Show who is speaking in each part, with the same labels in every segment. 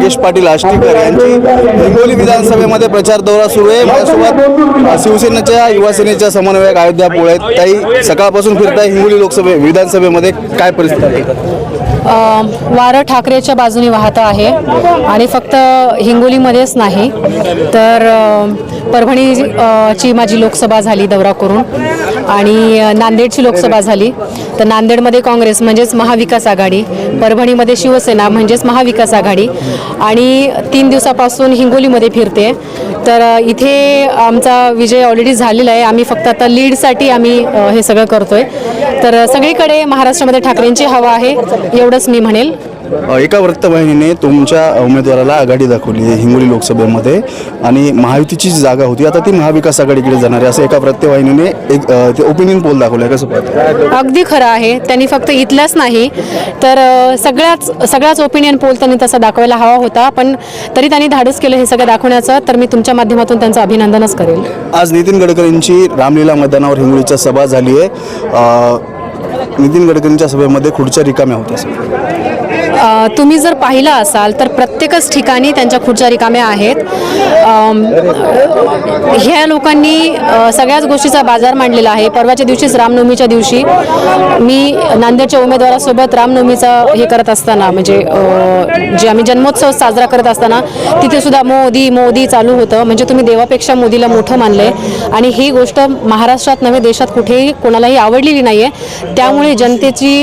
Speaker 1: नागेश पाटील आष्टीकर यांची हिंगोली विधानसभेमध्ये प्रचार दौरा सुरू आहे. माझ्यासोबत शिवसेनेच्या युवासेनेच्या समन्वयक अयोध्या पोळे आहेत. ताई सकाळपासून फिरताय हिंगोली लोकसभे विधानसभेमध्ये काय परिस्थिती आहे?
Speaker 2: वारं ठाकरेच्या बाजूने वाहतं आहे आणि फक्त हिंगोलीमध्येच नाही तर परभणी ची माझी लोकसभा झाली दौरा करून आणि नांदेडची लोकसभा झाली. तर नांदेडमध्ये काँग्रेस म्हणजेच महाविकास आघाडी परभणीमध्ये शिवसेना म्हणजेच महाविकास आघाडी आणि तीन दिवसापासून हिंगोलीमध्ये फिरते. तर इथे आमचा विजय ऑलरेडी झालेला आहे. आम्ही फक्त आता लीडसाठी आम्ही हे सगळं करतोय. तर सगळीकडे महाराष्ट्रामध्ये ठाकरेंची हवा आहे एवढंच मी म्हणेल.
Speaker 1: एका वृत्तवाहिनीने तुमच्या उमेदवाराला आघाडी दाखवली आहे हिंगोली लोकसभेमध्ये. आणि महायुतीची जी जागा होती आता ती महाविकास आघाडीकडे जाणार आहे असं एका वृत्तवाहिनीने एक ते ओपिनियन पोल दाखवलं आहे. कसं पाहतं?
Speaker 2: अगदी खरं आहे. त्यांनी फक्त इथलाच नाही तर सगळ्याच सगळाच ओपिनियन पोल त्यांनी तसा दाखवायला हवा होता पण तरी त्यांनी धाडस केलं हे सगळं दाखवण्याचं तर मी तुमच्या माध्यमातून त्यांचं अभिनंदनच करेल.
Speaker 1: आज नितीन गडकरींची रामलीला मैदानावर हिंगोलीच्या सभा झाली आहे. नितीन गडकरींच्या सभेमध्ये खुर्च्या रिकाम्या होत्या.
Speaker 2: तुम्ही जर पाहिलं असाल तर प्रत्येकच ठिकाणी त्यांच्या खुर्च्या रिकाम्या आहेत. ह्या लोकांनी सगळ्याच गोष्टीचा बाजार मांडलेला आहे. परवाच्या दिवशीच रामनवमीच्या दिवशी मी नांदेडच्या उमेदवारासोबत रामनवमीचा हे करत असताना म्हणजे जे आम्ही जन्मोत्सव साजरा करत असताना तिथे सुद्धा मोदी मोदी चालू होतं. म्हणजे तुम्ही देवापेक्षा मोदीला मोठं मानलंय आणि ही गोष्ट महाराष्ट्रात नव्हे देशात कुठेही कोणालाही आवडलेली नाही आहे त्यामुळे जनतेची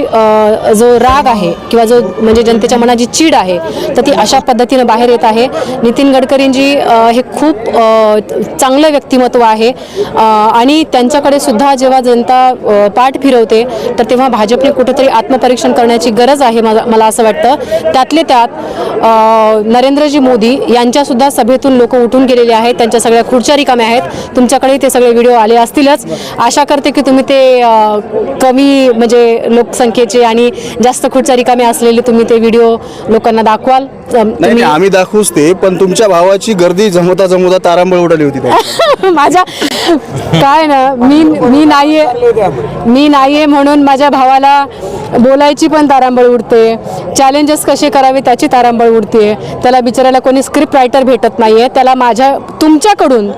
Speaker 2: जो राग आहे किंवा जो म्हणजे जनतेच्या मनाची चीड आहे तर ती अशा पद्धतीनं बाहेर येत आहे. नितीन गडकरींजी हे खूप चांगलं व्यक्तिमत्व आहे. आणि त्यांच्याकडे सुद्धा जेव्हा जनता पाठ फिरवते तर तेव्हा भाजपने कुठेतरी आत्मपरीक्षण करण्याची गरज आहे मला मला असं वाटतं. त्यातले त्यात नरेंद्रजी मोदी यांच्यासुद्धा सभेतून लोक उठून गेलेले आहेत. त्यांच्या सगळ्या खुर्च्या रिकाम्या आहेत. तुमच्याकडे ते सगळे व्हिडिओ आले असतीलच. आशा करते की तुम्ही ते कमी म्हणजे लोकसंख्येचे आणि जास्त खुर्च्या रिकाम्या असलेले तुम्ही ते व्हिडिओ लोकांना दाखवाल.
Speaker 1: नाही नाही
Speaker 2: तुम्ही
Speaker 1: आम्ही दाखवूच ते पण तुमच्या भावाची गर्दी जमवता जमवता तारांबळ उडाली होती त्याची.
Speaker 2: माझ्या काय ना मी मी नाहीये मी नाहीये म्हणून माझ्या भावाला बोलायची पण तारांबळ उडते. चॅलेंजेस कसे करावे त्याची तारांबळ उडते. त्याला बिचारायला कोणी स्क्रिप्ट रायटर भेटत नाहीये. त्याला माझ्या तुमच्याकडून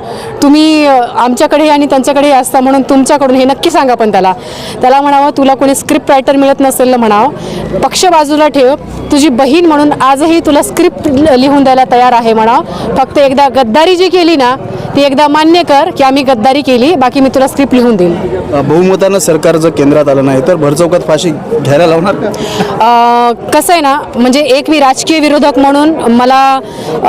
Speaker 2: तुम्ही अ, आमच्याकडे आणि त्यांच्याकडे असता म्हणून तुमच्याकडून हे नक्की सांगा पण त्याला. त्याला म्हणावं तुला कोणी स्क्रिप्ट रायटर मिळत नसेल ना म्हणावं. पक्ष बाजूला ठेव. तुझी बहीण म्हणून आजही तुला स्क्रिप्ट लिहून द्यायला तयार आहे म्हणावं फक्त एकदा गद्दारी जी केली ना ती एकदा मान्य कर की आम्ही गद्दारी केली बाकी मी तुला स्क्रिप्ट लिहून देईल
Speaker 1: बहुमतानं सरकार जर केंद्रात आलं नाही तर भरचौकात फाशी घ्यायला लावणार का?
Speaker 2: अ, कसं आहे ना म्हणजे एक मी राजकीय विरोधक म्हणून मला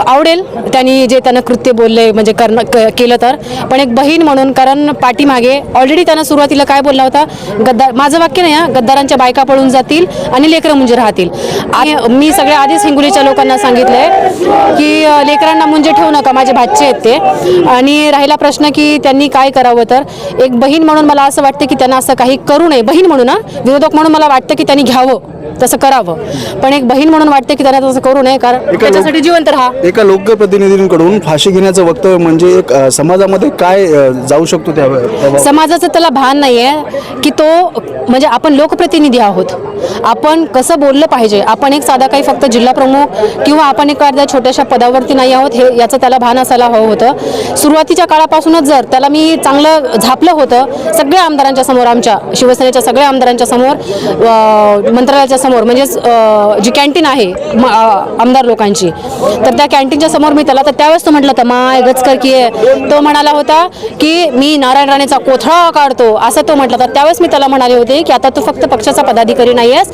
Speaker 2: आवडेल त्यांनी जे त्यानं कृत्य बोलले म्हणजे करणं क- केलं तर. पण एक बहीण म्हणून कारण पाठीमागे ऑलरेडी त्यानं सुरुवातीला काय बोलला होता गद्दार माझं वाक्य नाही हा गद्दारांच्या बायका पळून जातील आणि लेकरं मुंजे राहतील. आणि मी सगळ्या आधीच हिंगोलीच्या लोकांना सांगितलंय की लेकरांना मुंजे ठेवू नका माझे भाचे आहेत ते. आणि राहिला प्रश्न की त्यांनी काय करावं तर एक बहीण म्हणून मला असं वाटतं की त्यांना असं काही करू नये. बहीण म्हणून विरोधक म्हणून मला वाटतं की त्यांनी घ्यावं. तसं करावं. पण एक बहीण म्हणून वाटते की त्यांना तसं करू नये कारण त्याच्यासाठी जिवंत राहा.
Speaker 1: एका लोकप्रतिनिधींकडून फाशी घेण्याचं वक्तव्य म्हणजे एक समाजामध्ये काय जाऊ शकतो त्या
Speaker 2: समाजाचं त्याला भान नाही आहे की तो म्हणजे आपण लोकप्रतिनिधी आहोत. आपण कसं बोललं पाहिजे? आपण एक साधा काही फक्त जिल्हा प्रमुख किंवा आपण एक अर्ध्या छोट्याशा पदावरती नाही आहोत हे याचं त्याला भान असायला हवं होतं. सुरुवातीच्या काळापासूनच जर त्याला मी चांगलं झापलं होतं सगळ्या आमदारांच्या समोर आमच्या शिवसेनेच्या सगळ्या आमदारांच्या समोर मंत्रालयाच्या समोर म्हणजेच जी कॅन्टीन आहे म- आमदार लोकांची तर त्या कॅन्टीनच्या समोर मी त्याला तर त्यावेळेस तो म्हटलं होता माय गचकर की आहे. तो म्हणाला होता की मी नारायण राणेचा कोथळा काढतो असं तो म्हटलं तर त्यावेळेस मी त्याला म्हणाले होते की आता तू फक्त पक्षाचा पदाधिकारी नाही आहेस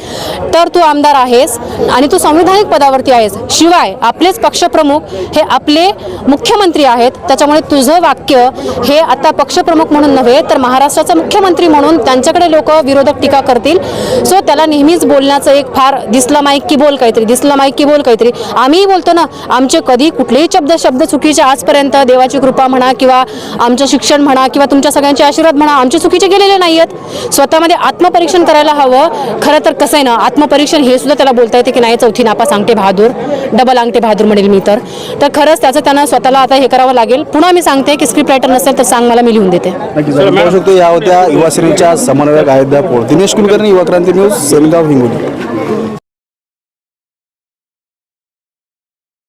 Speaker 2: तर तू आमदार आहेस आणि तू संविधानिक पदावरती आहेस. शिवाय आपलेच पक्षप्रमुख हे आपले मुख्यमंत्री आहेत त्याच्यामुळे तुझं वाक्य हे आता पक्षप्रमुख म्हणून नव्हे तर महाराष्ट्राचा मुख्यमंत्री म्हणून त्यांच्याकडे लोक विरोधक टीका करतील. सो त्याला नेहमीच बोलण्याचं एक फार दिसला माईक की बोल काहीतरी दिसलं माईक की बोल काहीतरी. आम्हीही बोलतो ना आमचे कधी कुठलेही शब्द शब्द चुकीचे आजपर्यंत देवाची कृपा म्हणा किंवा आमचं शिक्षण म्हणा किंवा तुमच्या सगळ्यांचे आशीर्वाद म्हणा आमचे चुकीचे गेलेले नाही आहेत स्वतःमध्ये आत्मपरीक्षण करायला हवं. खरं तर कसं आहे ना आत्मपरीक्षण हे सुद्धा त्याला बोलता येते की नाही चौथी नापा सांगते बहादूर. डबल अंगठे बहादूर म्हणेल मी तर. तर खरंच त्याचं त्यांना स्वतःला आता हे करावं लागेल. पुन्हा मी सांगते की स्क्रिप्ट रायटर नसेल तर सांग मला मी लिहून देते.
Speaker 1: शकतो या होत्या युवा सेनेच्या समन्वयक अयोध्या दिनेश कुलकर्णी युवा क्रांती न्यूज सेनगाव हिंगोली.